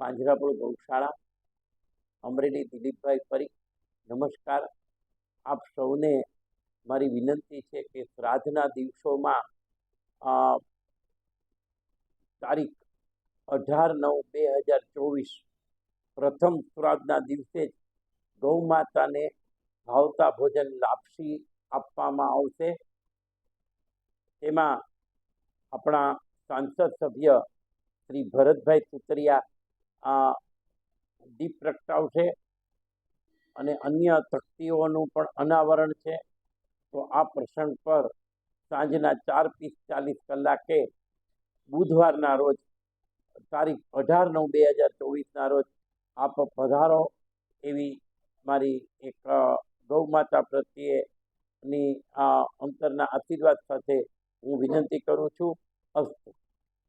પાંજરાપોળ ગૌશાળા, અમરેલી દિલીપભાઈ પરીખ નમસ્કાર. આપ સૌને મારી વિનંતી છે કે શ્રાદ્ધના દિવસોમાં તારીખ અઢાર નવ બે હજાર ચોવીસ, પ્રથમ શ્રાદ્ધના દિવસે જ ગૌ માતાને ભાવતા ભોજન લાપસી આપવામાં આવશે. તેમાં આપણા સાંસદ સભ્ય શ્રી ભરતભાઈ સુતરિયા આ દીપ પ્રગટાવશે અને અન્ય તકતીઓનું પણ અનાવરણ છે. તો આ પ્રસંગ પર સાંજના ચાર પિસ્તાલીસ કલાકે બુધવારના રોજ તારીખ અઢાર નવ બે હજાર ચોવીસના રોજ આપ પધારો એવી મારી એક ગૌ માતા પ્રત્યેની અંતરના આશીર્વાદ સાથે હું વિનંતી કરું છું. અસ્તુ.